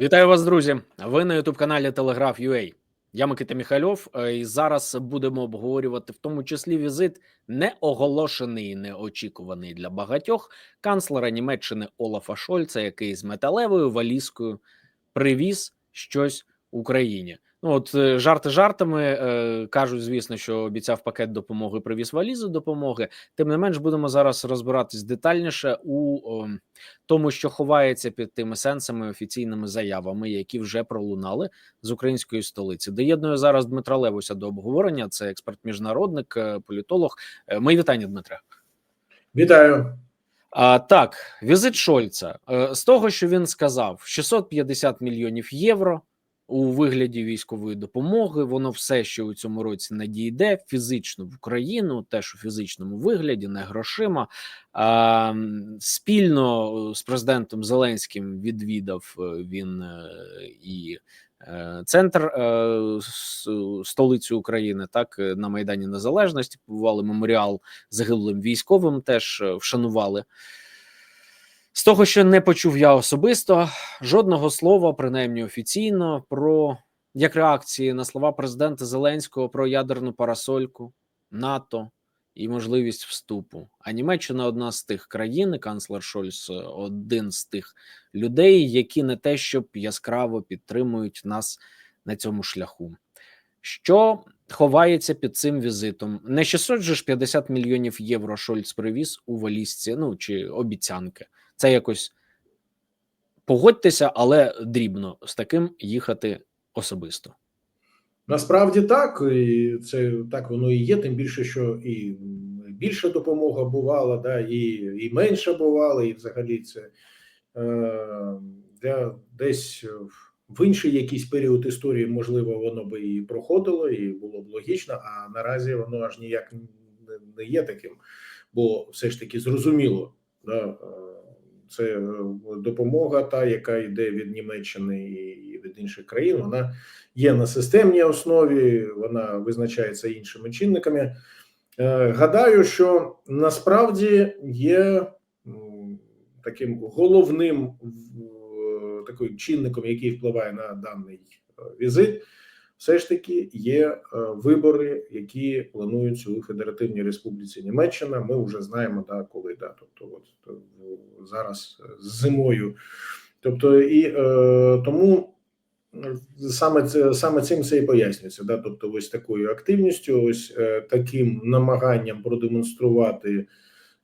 Вітаю вас, друзі! Ви на youtube каналі Телеграф UA. Я Микита Міхальов, е, і зараз будемо обговорювати в тому числі візит не оголошений, і неочікуваний для багатьох канцлера Німеччини Олафа Шольца, який з металевою валізкою привіз щось Україні. Ну от е, жарти жартами е, кажуть, звісно, що обіцяв пакет допомоги, привіз валізу допомоги. Тим не менш, будемо зараз розбиратись детальніше у тому, що ховається під тими сенсами офіційними заявами, які вже пролунали з української столиці. Доєдную зараз Дмитра Левуся до обговорення. Це експерт, міжнародник, е, політолог. Мої вітання, Дмитре. Вітаю. А так, візит Шольца з того, що він сказав, 650 мільйонів євро у вигляді військової допомоги. Воно все, що у цьому році надійде фізично в Україну, теж у фізичному вигляді, не грошима. А, спільно з президентом Зеленським відвідав е, він е, і. е, Центр е, столиці України, так е, на Майдані Незалежності побували меморіал загиблим військовим, теж е, вшанували. З того, що не почув я особисто, жодного слова, принаймні офіційно, про як реакції на слова президента Зеленського про ядерну парасольку НАТО і можливість вступу. А Німеччина одна з тих країн, і канцлер Шольц один з тих людей, які не те, щоб яскраво підтримують нас на цьому шляху. Що ховається під цим візитом? Не 600 же ж 50 мільйонів євро Шольц привіз у валізці, ну чи обіцянки. Це якось погодьтеся, але дрібно з таким їхати особисто. Насправді так, і це так воно і є. Тим більше, що і більша допомога бувала, да, і і менша бувала, і взагалі це е, для десь в інший якийсь період історії, можливо, воно би і проходило, і було б логічно. А наразі воно аж ніяк не, є таким, бо все ж таки зрозуміло, да, е, це е, допомога, та яка йде від Німеччини і від інших країн. Вона є на системній основі, вона визначається іншими чинниками. Е, Гадаю, що насправді є таким головним таким чинником, який впливає на даний е, візит, все ж таки є е, вибори, які плануються у Федеративній Республіці Німеччина. Ми вже знаємо, да, коли да, тобто, от е, зараз е, зимою. Тобто, і е, тому саме це саме цим це і пояснюється. Да? Тобто, ось такою активністю, ось е, таким намаганням продемонструвати,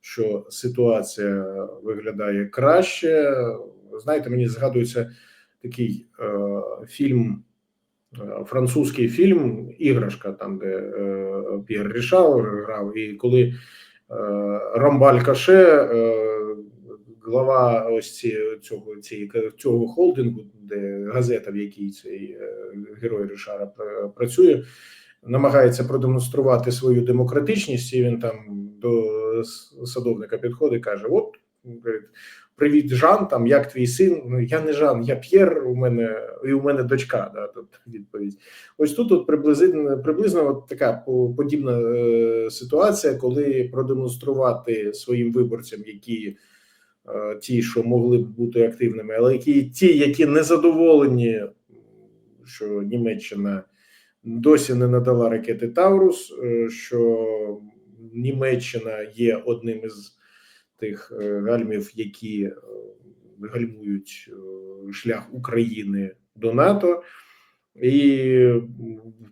що ситуація виглядає краще. Знаєте, мені згадується такий е, фільм, французький фільм Іграшка, там де е, П'єр Рішаур грав, і коли е, Рамбаль Каше. Е, глава ось цього цього холдингу, де газета, в якій цей е, герой Ришара пра- працює, намагається продемонструвати свою демократичність, і він там до садовника підходить, каже: От говорить, привіт, Жан. Там як твій син? Ну я не Жан, я П'єр. У мене і у мене дочка. Да, тобто відповідь. Ось тут от приблизно приблизно от така подібна е, ситуація, коли продемонструвати своїм виборцям, які е, ті, що могли б бути активними, але які ті, які не задоволені, що Німеччина досі не надала ракети Таурус, е, що Німеччина є одним із тих е, гальмів, які е, гальмують е, шлях України до НАТО. І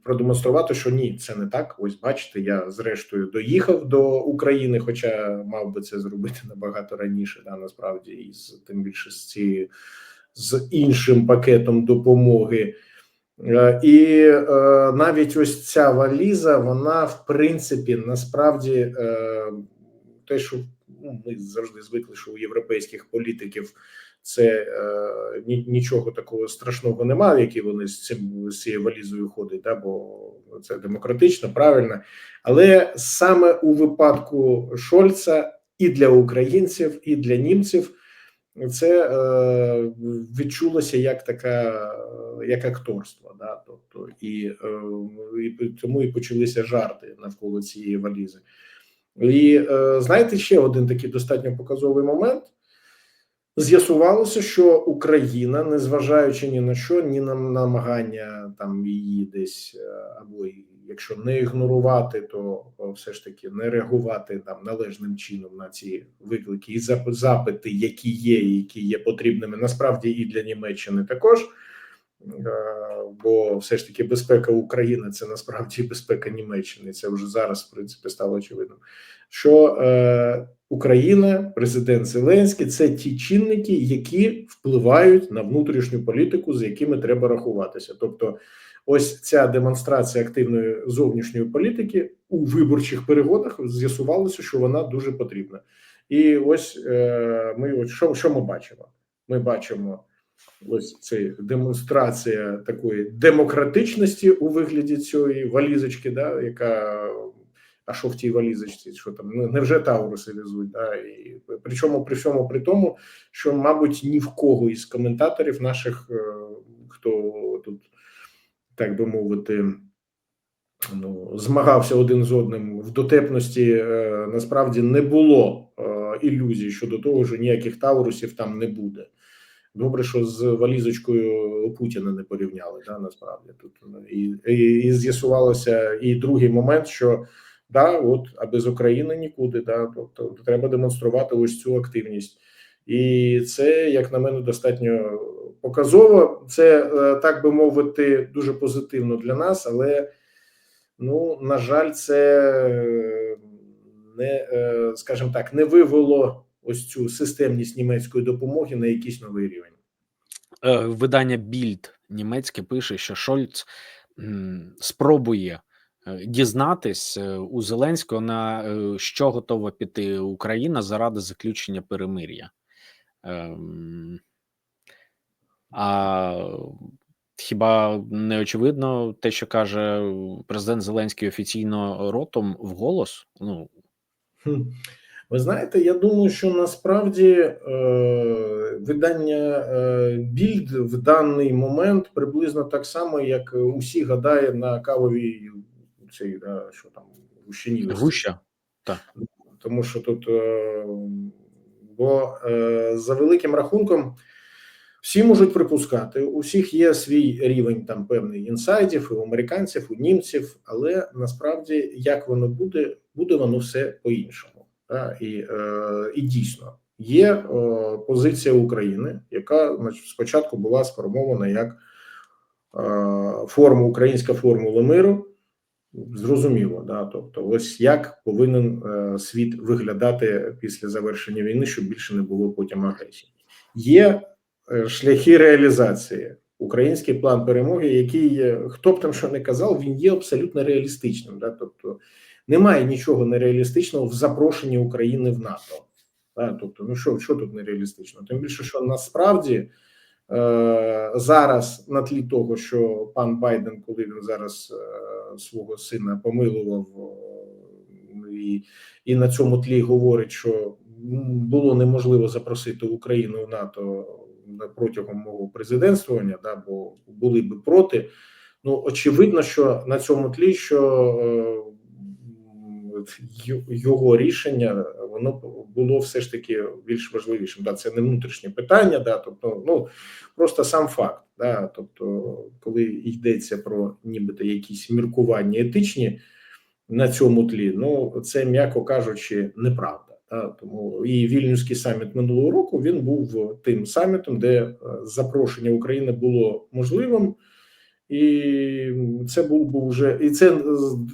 продемонструвати, що ні, це не так. Ось бачите, я зрештою доїхав до України, хоча мав би це зробити набагато раніше, да, насправді, і з тим більше з цією з іншим пакетом допомоги. І е, навіть ось ця валіза, вона в принципі насправді е, те, що ну, ми завжди звикли, що у європейських політиків це е, ні, нічого такого страшного немає, які вони з цим з цією валізою ходять, да, бо це демократично, правильно. Але саме у випадку Шольца і для українців, і для німців це е, відчулося як така, як акторство. Да, тобто, і, е, і тому і почалися жарти навколо цієї валізи. І е, знаєте, ще один такий достатньо показовий момент. З'ясувалося, що Україна, незважаючи ні на що, ні на намагання там її десь е, або якщо не ігнорувати, то все ж таки не реагувати там належним чином на ці виклики і запити, які є, які є потрібними насправді і для Німеччини також. Е, Бо все ж таки безпека України це насправді безпека Німеччини. Це вже зараз, в принципі, стало очевидно. Що е, Україна, президент Зеленський це ті чинники, які впливають на внутрішню політику, з якими треба рахуватися. Тобто, ось ця демонстрація активної зовнішньої політики у виборчих перегонах з'ясувалося, що вона дуже потрібна. І ось е, ми що, що ми бачимо? Ми бачимо ось це демонстрація такої демократичності у вигляді цієї валізочки, да, яка а що в тій валізочці? Що там невже Тауруси везуть? Да? І причому при всьому при тому, що, мабуть, ні в кого із коментаторів наших, е, хто тут, так би мовити, ну, змагався один з одним в дотепності, е, насправді не було е, ілюзій щодо того, що ніяких Таурусів там не буде. Добре, що з валізочкою Путіна не порівняли. Да, насправді тут ну, і, і, і з'ясувалося і другий момент, що да, от а без України нікуди. Да, тобто треба демонструвати ось цю активність, і це, як на мене, достатньо показово. Це е, так би мовити, дуже позитивно для нас, але ну на жаль, це е, не е, скажімо так, не вивело ось цю системність німецької допомоги на якийсь новий рівень. Е, Видання Більд німецьке пише, що Шольц спробує е, дізнатись е, у Зеленського на що готова піти Україна заради заключення перемир'я. Ем, А хіба не очевидно те, що каже президент Зеленський офіційно ротом вголос? Ну Хм. Ви знаєте, я думаю, що насправді е, видання е, Більд в даний момент приблизно так само, як усі гадає на кавовій цей, да, що там гущині. гуща. Тому що тут, е, бо е, за великим рахунком, всі можуть припускати, у всіх є свій рівень там певний інсайдів, і у американців, у німців, але насправді як воно буде, буде воно все по-іншому. Да? І, е, і дійсно є е, позиція України, яка спочатку була сформована як е, форма українська формула миру. Зрозуміло, да. Тобто, ось як повинен світ виглядати після завершення війни, щоб більше не було потім агресії. Є шляхи реалізації. Український план перемоги, який хто б там що не казав, він є абсолютно реалістичним. Да? Тобто немає нічого нереалістичного в запрошенні України в НАТО. Да? Тобто, ну що, що тут нереалістично? Тим більше, що насправді е, зараз на тлі того, що пан Байден, коли він зараз е, свого сина помилував е, і, і на цьому тлі говорить, що було неможливо запросити Україну в НАТО протягом мого президентствування, да, бо були би проти. Ну очевидно, що на цьому тлі, що е, його рішення воно було все ж таки більш важливішим. Да, це не внутрішнє питання, да, тобто, ну просто сам факт. Да, тобто, коли йдеться про нібито якісь міркування етичні на цьому тлі, ну це м'яко кажучи, неправда. Да, тому і вільнюський саміт минулого року він був тим самітом, де е, запрошення України було можливим. І це був би вже і це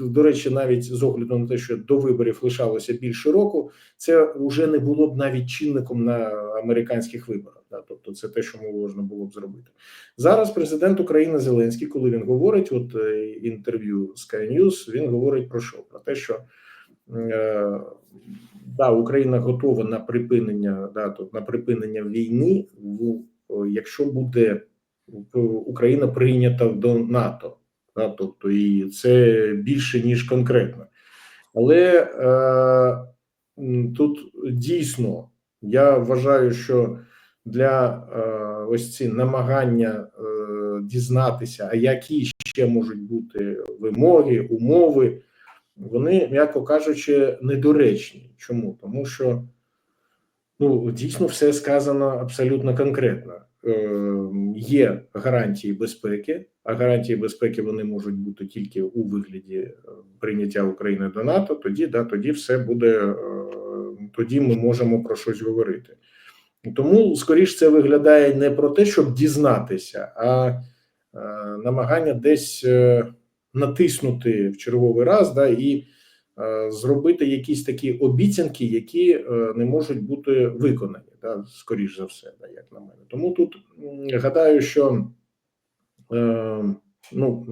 до речі, навіть з огляду на те, що до виборів лишалося більше року, це вже не було б навіть чинником на американських виборах. Да? Тобто, це те, що можна було б зробити зараз. Президент України Зеленський, коли він говорить, от е, інтерв'ю Sky News, він говорить про що? Про те, що е, да, Україна готова на припинення да, на припинення війни, в якщо буде Україна прийнята до НАТО, да, тобто і це більше ніж конкретно. Але е, тут дійсно я вважаю, що для е, ось ці намагання е, дізнатися, а які ще можуть бути вимоги, умови, вони, м'яко кажучи, недоречні. Чому? Тому що Ну, дійсно, все сказано абсолютно конкретно. Е, є гарантії безпеки, а гарантії безпеки вони можуть бути тільки у вигляді е, прийняття України до НАТО. Тоді да, тоді все буде. е, Тоді ми можемо про щось говорити. Тому, скоріш, це виглядає не про те, щоб дізнатися, а е, намагання десь натиснути в черговий раз, да, і зробити якісь такі обіцянки, які е, не можуть бути виконані, да, скоріш за все, да, як на мене. Тому тут гадаю, що е, ну,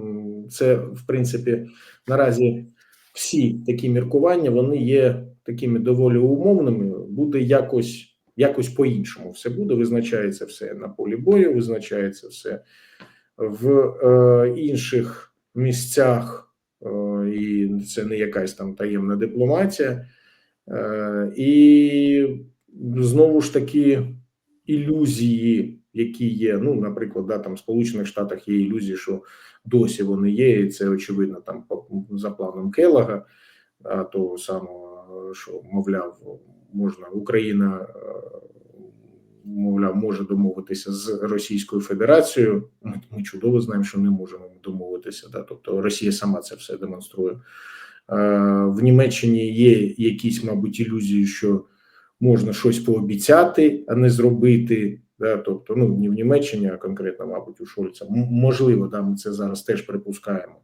це в принципі наразі всі такі міркування вони є такими доволі умовними. Буде якось якось по-іншому. Все буде, визначається все на полі бою, визначається все в е, інших місцях, е, і це не якась там таємна дипломатія. Е, і знову ж таки ілюзії, які є. Ну, наприклад, да, там в Сполучених Штатах є ілюзії, що досі вони є, і це очевидно там за планом Келлога, того самого, що мовляв, можна Україна. Мовляв, може домовитися з Російською Федерацією. Ми, ми чудово знаємо, що не можемо домовитися. Да? Тобто Росія сама це все демонструє. Е, В Німеччині є якісь, мабуть, ілюзії, що можна щось пообіцяти, а не зробити. Да? Тобто, ну не в Німеччині, а конкретно, мабуть, у Шольца. М- Можливо, да, ми це зараз теж припускаємо.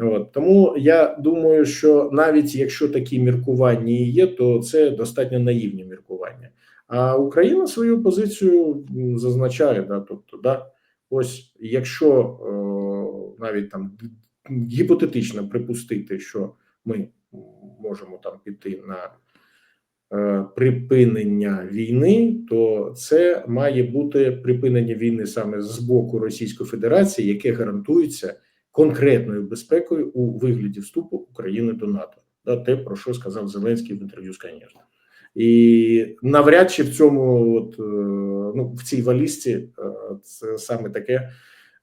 От тому я думаю, що навіть якщо такі міркування і є, то це достатньо наївні міркування. А Україна свою позицію зазначає, да, тобто, да, ось якщо о, навіть там гіпотетично припустити, що ми можемо там піти на е, припинення війни, то це має бути припинення війни саме з боку Російської Федерації, яке гарантується конкретною безпекою у вигляді вступу України до НАТО. Да, те про що сказав Зеленський в інтерв'ю з «Конечно». І навряд чи в цьому, от е, ну в цій валізці, е, це саме таке,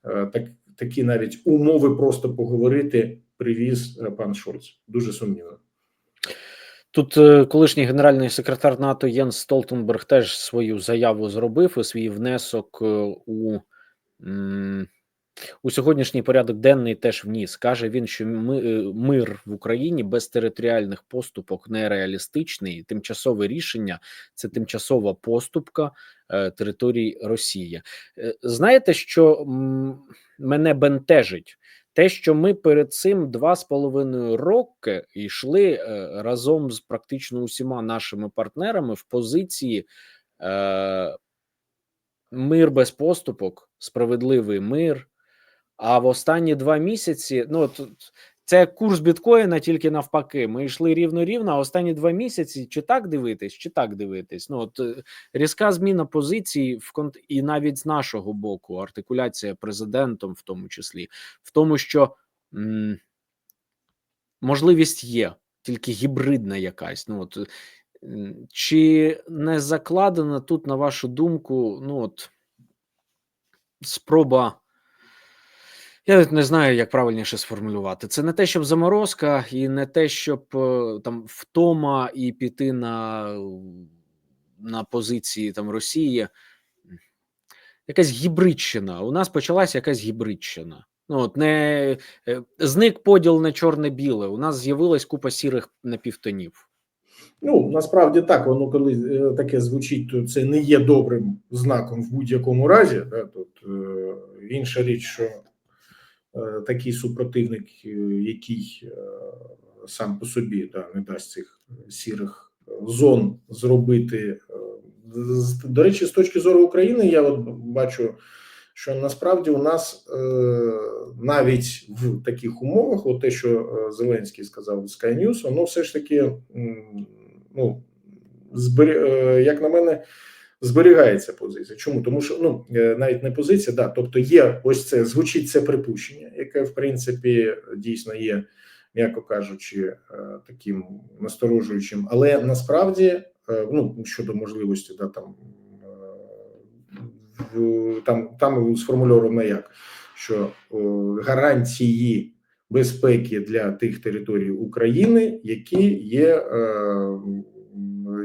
е, так такі навіть умови просто поговорити привіз пан Шольц. Дуже сумнівно. Тут колишній генеральний секретар НАТО Єнс Столтенберг теж свою заяву зробив і свій внесок у, м, у сьогоднішній порядок денний теж вніс. Каже він, що ми, е, мир в Україні без територіальних поступок нереалістичний. Тимчасове рішення це тимчасова поступка е, територій Росії. Е, знаєте, що мене бентежить? Те, що ми перед цим два з половиною роки йшли е, разом з практично усіма нашими партнерами в позиції мир без поступок, справедливий мир. А в останні два місяці, ну тут це курс біткоїна, тільки навпаки. Ми йшли рівно-рівно, а останні два місяці чи так дивитись, чи так дивитись. Ну от е, різка зміна позицій в конт... і навіть з нашого боку, артикуляція президентом, в тому числі, в тому, що м, можливість є, тільки гібридна якась. Ну от чи не закладена тут, на вашу думку, ну от спроба. Я не знаю, як правильніше сформулювати. Це не те, щоб заморозка, і не те, щоб е, там втома і піти на, на позиції там Росії. Якась гібридщина. У нас почалася якась гібридщина. Ну, от не е, зник поділ на чорне-біле. У нас з'явилась купа сірих напівтонів. Ну насправді так, воно коли е, таке звучить, то це не є добрим знаком в будь-якому разі. Да? Тут е, інша річ, що такий супротивник, е, який е, сам по собі да, не дасть цих сірих зон зробити. е, До речі, з точки зору України, я от бачу, що насправді у нас е, навіть в таких умовах, от те, що е, Зеленський сказав в Sky News, воно все ж таки, ну, е, як на мене, зберігається позиція. Чому? Тому що ну е, навіть не позиція, да, тобто є ось це звучить це припущення, яке в принципі дійсно є, м'яко кажучи, е, таким насторожуючим, але насправді, е, ну щодо можливості, да там там там сформульовано як, що гарантії безпеки для тих територій України, які є,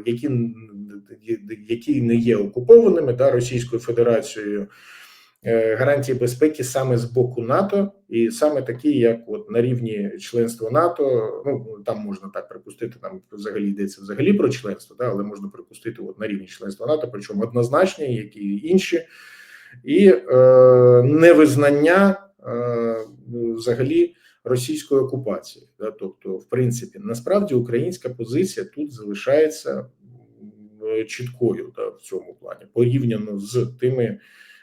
які які не є окупованими да, Російською Федерацією. е, Гарантії безпеки саме з боку НАТО, і саме такі, як от на рівні членства НАТО, ну там можна так припустити, там взагалі йдеться взагалі про членство, да, але можна припустити от на рівні членства НАТО, причому однозначні, як і інші, і е, невизнання е, взагалі російської окупації. Да, тобто, в принципі, насправді українська позиція тут залишається чіткою да, в цьому плані, порівняно з тими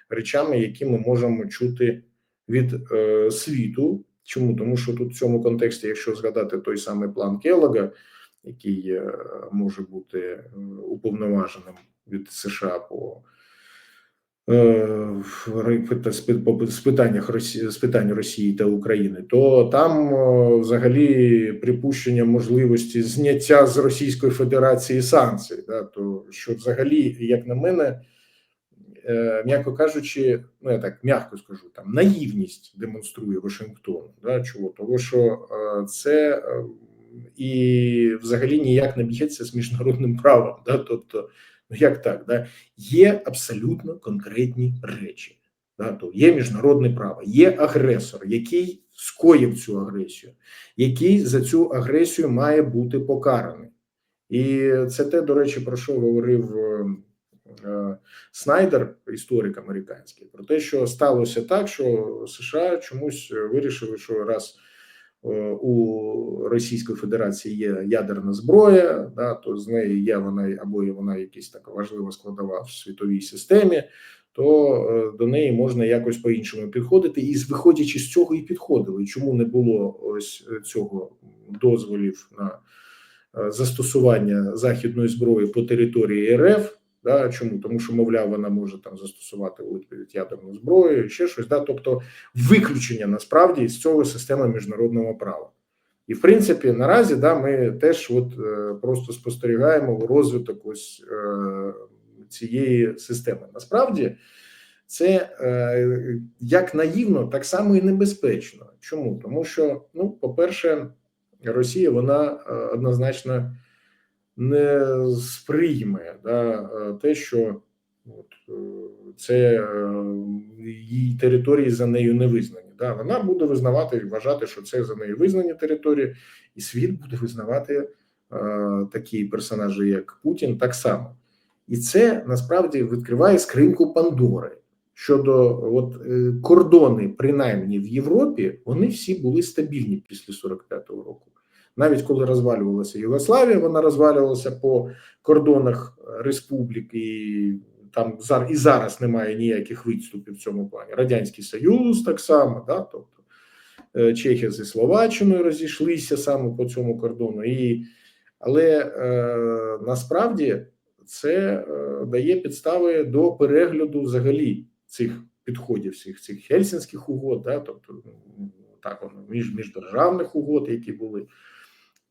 речами, які ми можемо чути від е, світу. Чому тому, що тут в цьому контексті, якщо згадати той самий план Келлога, який е, може бути е, уповноваженим від США по е, в ри- пита- спи- по- з питаннях з питань Росії та України, то там е, взагалі припущення можливості зняття з Російської Федерації санкцій, да, то що взагалі, як на мене, е, м'яко кажучи, ну я так м'яко скажу, там наївність демонструє Вашингтон. Да, чого? Того, що е, це е, і взагалі ніяк не б'ється з міжнародним правом. Да, тобто, як так, да? є абсолютно конкретні речі. Да, то є міжнародне право, є агресор, який скоїв цю агресію, який за цю агресію має бути покараний. І це те, до речі, про що говорив е, е, Снайдер, історик американський, про те, що сталося так, що США чомусь вирішили, що раз е, у Російської Федерації є ядерна зброя, да, то з неї є вона або є вона якась така важлива складова в світовій системі, то е, до неї можна якось по-іншому підходити, і виходячи з цього, і підходили. Чому не було ось е, цього дозволів на е, застосування західної зброї по території РФ? Да, чому тому, що мовляв, вона може там застосувати у відповідь ядерну зброю, ще щось. Да, тобто виключення насправді з цього системи міжнародного права. І в принципі, наразі да, ми теж от е, просто спостерігаємо розвиток ось е, цієї системи. Насправді, це е, як наївно, так само і небезпечно. Чому? Тому що, ну, по-перше, Росія вона е, однозначно не сприйме да, е, те, що от, е, це е, її території за нею не визнані. Да, вона буде визнавати і вважати, що це за нею визнані території, і світ буде визнавати е, такі персонажі, як Путін, так само. І це насправді відкриває скриньку Пандори щодо от кордони, принаймні в Європі, вони всі були стабільні після 45-го року. Навіть коли розвалювалася Югославія, вона розвалювалася по кордонах республік, і там і зараз немає ніяких відступів в цьому плані. Радянський Союз так само, да, тобто е, Чехія зі Словаччиною розійшлися саме по цьому кордону. І, але е, насправді це е, дає підстави до перегляду взагалі цих підходів, всіх цих гельсінських угод, да, тобто ну, так воно між міждержавних угод, які були.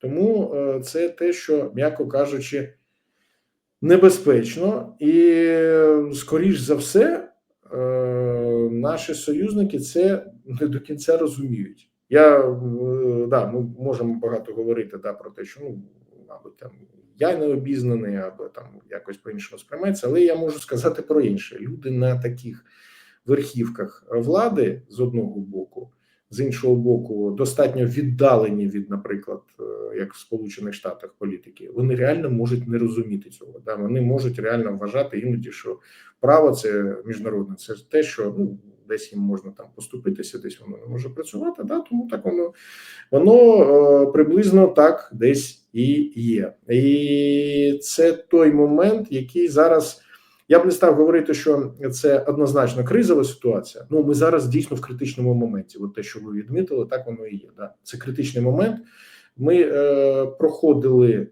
Тому е, це те, що, м'яко кажучи, небезпечно, і скоріш за все, е, наші союзники це не до кінця розуміють. Я е, да, ми можемо багато говорити да, про те, що ну, мабуть, там я не обізнаний, або там якось по-іншому сприймається, але я можу сказати про інше. Люди на таких верхівках влади з одного боку, з іншого боку, достатньо віддалені від, наприклад, е, як в Сполучених Штатах політики, вони реально можуть не розуміти цього. Да? Вони можуть реально вважати іноді, що право це міжнародне, це те, що ну десь їм можна там поступитися, десь воно не може працювати. Да? Тому так воно воно е, приблизно так десь і є. І це той момент, який зараз. Я б не став говорити, що це однозначно кризова ситуація. Ну, ми зараз дійсно в критичному моменті. От те, що ви відмітили, так воно і є. Да? Це критичний момент. Ми е, проходили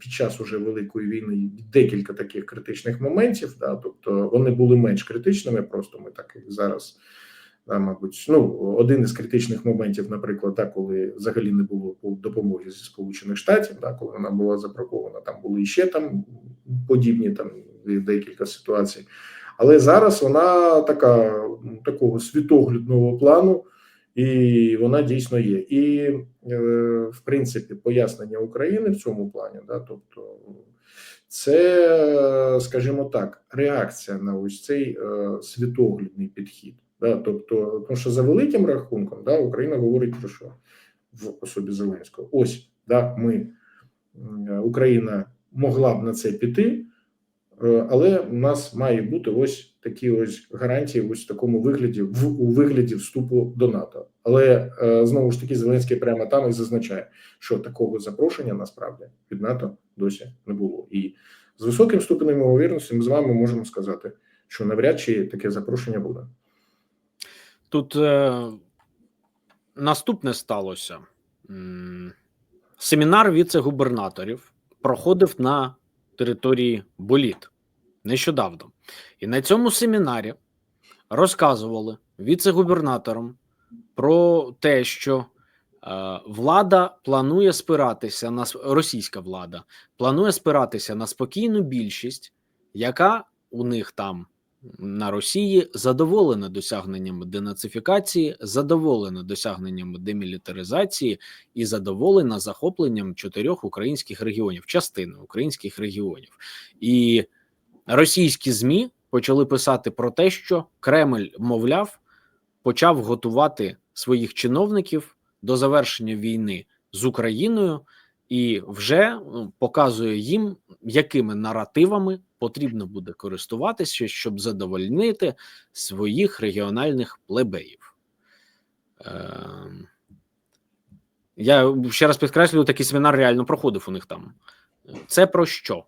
під час уже великої війни декілька таких критичних моментів. Да? Тобто вони були менш критичними. Просто ми так як зараз, да, мабуть, ну один із критичних моментів, наприклад, да, коли взагалі не було допомоги зі сполучених штатів, да, коли вона була забракована, там були ще там подібні там декілька ситуацій. Але зараз вона така такого світоглядного плану, і вона дійсно є. І е, в принципі, пояснення України в цьому плані, да, тобто це, скажімо так, реакція на ось цей е, світоглядний підхід. Да? Тобто, тому що за великим рахунком, да, Україна говорить про що в особі Зеленського. Ось да, ми Україна могла б на це піти, але у нас має бути ось такі ось гарантії, ось в такому вигляді, в у вигляді вступу до НАТО. Але е, знову ж таки, Зеленський прямо там і зазначає, що такого запрошення насправді від НАТО досі не було. І з високим ступенем ймовірності ми з вами можемо сказати, що навряд чи таке запрошення буде. Тут е, наступне сталося. Семінар віце-губернаторів проходив на території Боліт нещодавно. І на цьому семінарі розказували віце-губернаторам про те, що е, влада планує спиратися на російська влада планує спиратися на спокійну більшість, яка у них там на Росії задоволена досягненнями денацифікації, задоволена досягненнями демілітаризації і задоволена захопленням чотирьох українських регіонів, частини українських регіонів. І російські змі почали писати про те, що Кремль, мовляв, почав готувати своїх чиновників до завершення війни з Україною і вже ну, показує їм, якими наративами потрібно буде користуватися, щоб задовольнити своїх регіональних плебеїв. Ем, Я ще раз підкреслюю, такий семінар реально проходив у них там. Це про що?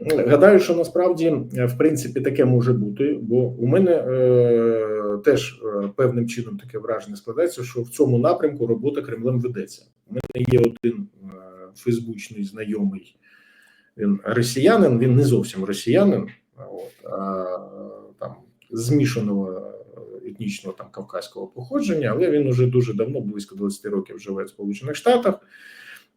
Гадаю, що насправді е, в принципі таке може бути, бо у мене е, теж е, певним чином таке враження складається, що в цьому напрямку робота Кремлем ведеться. У мене є один е, фейсбучний знайомий, він росіянин, він не зовсім росіянин, от, а там змішаного етнічного там кавказького походження, але він уже дуже давно, близько 20 років, живе в Сполучених Штатах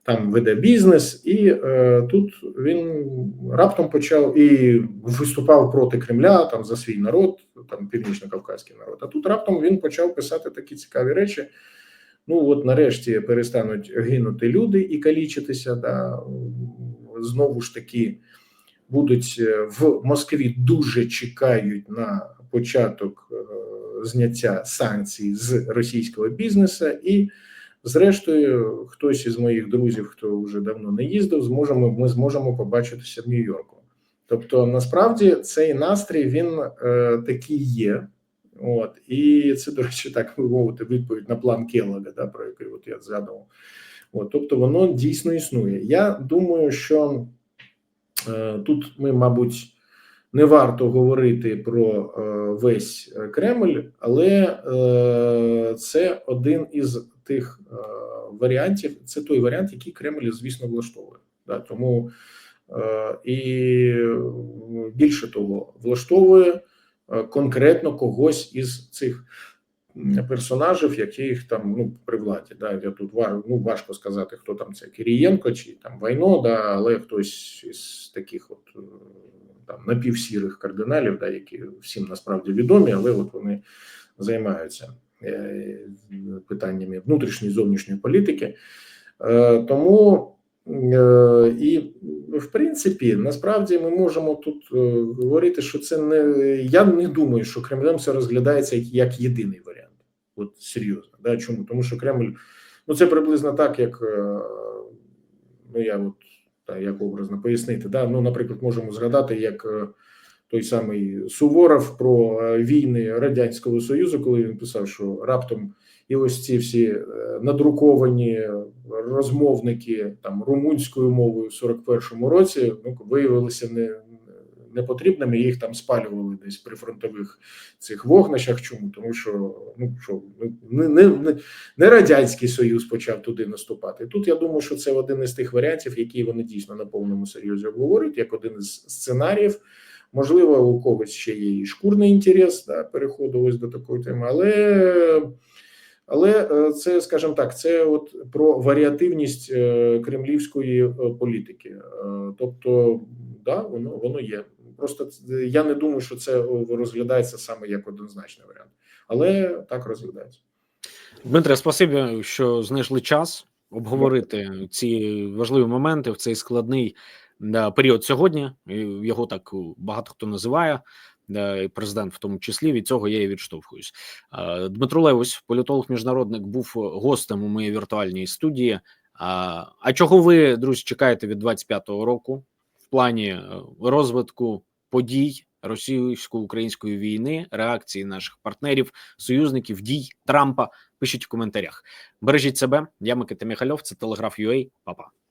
там веде бізнес, і е, тут він раптом почав і виступав проти Кремля там за свій народ, там північно-кавказький народ. А тут раптом він почав писати такі цікаві речі. Ну от нарешті перестануть гинути люди і калічитися. Да. Знову ж таки будуть е, в Москві дуже чекають на початок е, зняття санкцій з російського бізнесу. Зрештою, хтось із моїх друзів, хто вже давно не їздив, зможемо ми зможемо побачитися в Нью-Йорку. Тобто, насправді цей настрій він е, такий є. От і це, до речі, так мовити, відповідь на план Келлога, да, про який от я згадував. От, тобто, воно дійсно існує. Я думаю, що е, тут ми, мабуть, не варто говорити про е, весь Кремль, але е, це один із тих е, варіантів. Це той варіант, який Кремль, звісно, влаштовує. Да, тому е, і більше того, влаштовує е, конкретно когось із цих персонажів, яких там ну при владі. Да, я тут ну, важко сказати, хто там це Кирієнко чи там Вайно, да, але хтось із таких от там напівсірих кардиналів, да, які всім насправді відомі, але от вони займаються питаннями внутрішньої і зовнішньої політики. Е, Тому е, і в принципі, насправді ми можемо тут говорити, що це не я не думаю, що Кремлем це розглядається як єдиний варіант. От серйозно, да чому? Тому що Кремль, ну це приблизно так, як ну я от та як образно пояснити. Да? Ну, наприклад, можемо згадати, як е, той самий Суворов про е, війни Радянського Союзу, коли він писав, що раптом і ось ці всі е, надруковані розмовники там румунською мовою в 41-му році ну, виявилися не. Непотрібними їх там спалювали десь при фронтових цих вогнищах. Чому тому, що ну що не, не, не радянський союз почав туди наступати? Тут я думаю, що це один із тих варіантів, які вони дійсно на повному серйозі обговорюють, як один із сценаріїв. Можливо, у когось ще є і шкурний інтерес да, переходу ось до такої теми, але але це, скажімо так, це от про варіативність кремлівської політики. Тобто, да, воно воно є. Просто я не думаю, що це розглядається саме як однозначний варіант, але так розглядається. Дмитре, спасибі, що знайшли час обговорити ці важливі моменти в цей складний період сьогодні. Його так е, багато хто називає. Президент, в тому числі, від цього я і відштовхуюсь. Е, Дмитро Левось, політолог міжнародник, був гостем у моїй віртуальній студії. А, чого ви, друзі, чекаєте від 25-го року в плані е, розвитку подій російсько-української війни, реакції наших партнерів, союзників, дій Трампа? Пишіть в коментарях. Бережіть себе. Я Микита Міхальов, це телеграф UA. Па-па.